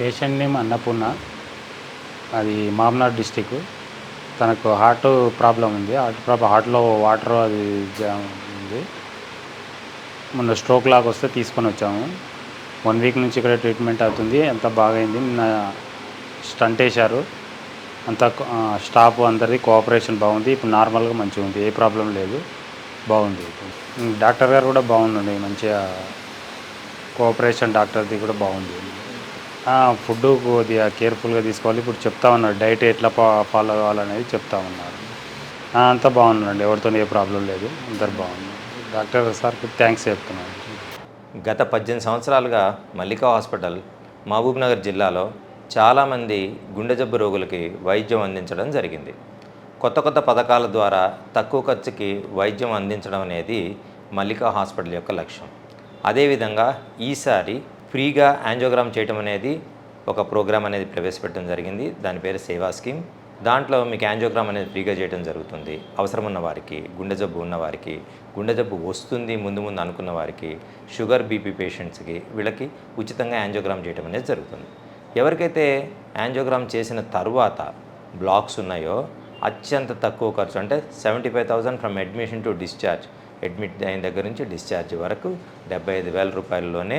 Patient name Annapurna అది మామ్నాడ్ district. తనకు heart problem ఉంది. హార్ట్ ప్రాబ్లం హార్ట్లో వాటర్ అది ఉంది. మొన్న స్ట్రోక్ లాగా వస్తే తీసుకొని వచ్చాము. వన్ వీక్ నుంచి ఇక్కడ ట్రీట్మెంట్ అవుతుంది. అంత బాగైంది నిన్న స్టంట్ వేశారు. అంత స్టాఫ్ అందరిది కోఆపరేషన్ బాగుంది. ఇప్పుడు నార్మల్గా మంచిగా ఉంది. ఏ ప్రాబ్లం లేదు. బాగుంది. డాక్టర్ గారు కూడా బాగుందండి మంచిగా కోఆపరేషన్ డాక్టర్ది కూడా బాగుంది. ఫుడ్ కొద్దిగా కేర్ఫుల్గా తీసుకోవాలి. ఇప్పుడు చెప్తా ఉన్నారు డైట్ ఎట్లా ఫాలో అవ్వాలనేది చెప్తా ఉన్నారు. అంతా బాగున్నారండి ఎవరితో ఏ ప్రాబ్లం లేదు. అందరు బాగున్నారు. డాక్టర్ సార్కి థ్యాంక్స్ చెప్తున్నాను. గత పద్దెనిమిది సంవత్సరాలుగా మల్లికా హాస్పిటల్ మహబూబ్నగర్ జిల్లాలో చాలామంది గుండె జబ్బు రోగులకి వైద్యం అందించడం జరిగింది. కొత్త కొత్త పథకాల ద్వారా తక్కువ ఖర్చుకి వైద్యం అందించడం అనేది మల్లికా హాస్పిటల్ యొక్క లక్ష్యం. అదేవిధంగా ఈసారి ఫ్రీగా యాంజియోగ్రామ్ చేయటం అనేది ఒక ప్రోగ్రామ్ అనేది ప్రవేశపెట్టడం జరిగింది. దాని పేరు సేవా స్కీమ్. దాంట్లో మీకు యాంజోగ్రామ్ అనేది ఫ్రీగా చేయడం జరుగుతుంది. అవసరం ఉన్న వారికి గుండె జబ్బు ఉన్న వారికి గుండె జబ్బు వస్తుంది ముందు ముందు అనుకున్న వారికి షుగర్ బీపీ పేషెంట్స్కి వీళ్ళకి ఉచితంగా యాంజోగ్రామ్ చేయడం అనేది జరుగుతుంది. ఎవరికైతే యాంజియోగ్రామ్ చేసిన తర్వాత బ్లాక్స్ ఉన్నాయో అత్యంత తక్కువ ఖర్చు అంటే seventy five thousand from admission to discharge. Admit అయిన దగ్గర నుంచి డిశ్చార్జ్ వరకు డెబ్బై ఐదు వేల రూపాయల్లోనే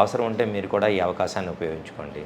అవసరం ఉంటే మీరు కూడా ఈ అవకాశాన్ని ఉపయోగించుకోండి.